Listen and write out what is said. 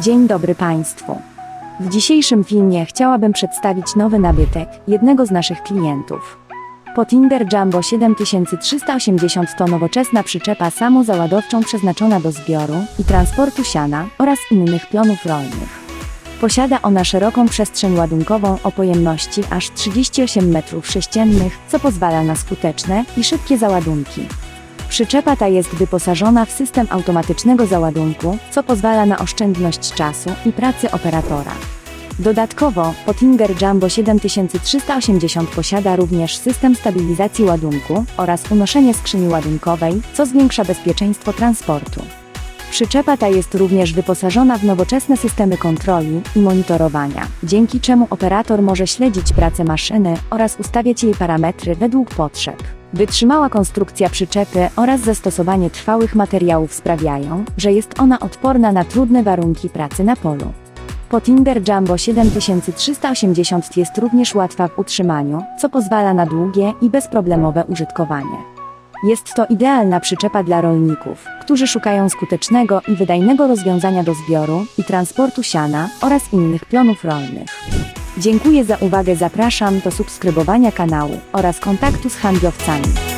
Dzień dobry Państwu. W dzisiejszym filmie chciałabym przedstawić nowy nabytek jednego z naszych klientów. Potinder Jumbo 7380 to nowoczesna przyczepa samozaładowczą przeznaczona do zbioru i transportu siana oraz innych plonów rolnych. Posiada ona szeroką przestrzeń ładunkową o pojemności aż 38 m3, co pozwala na skuteczne i szybkie załadunki. Przyczepa ta jest wyposażona w system automatycznego załadunku, co pozwala na oszczędność czasu i pracy operatora. Dodatkowo, Pottinger Jumbo 7380 posiada również system stabilizacji ładunku oraz unoszenie skrzyni ładunkowej, co zwiększa bezpieczeństwo transportu. Przyczepa ta jest również wyposażona w nowoczesne systemy kontroli i monitorowania, dzięki czemu operator może śledzić pracę maszyny oraz ustawiać jej parametry według potrzeb. Wytrzymała konstrukcja przyczepy oraz zastosowanie trwałych materiałów sprawiają, że jest ona odporna na trudne warunki pracy na polu. Potinder Jumbo 7380 jest również łatwa w utrzymaniu, co pozwala na długie i bezproblemowe użytkowanie. Jest to idealna przyczepa dla rolników, którzy szukają skutecznego i wydajnego rozwiązania do zbioru i transportu siana oraz innych plonów rolnych. Dziękuję za uwagę, zapraszam do subskrybowania kanału oraz kontaktu z handlowcami.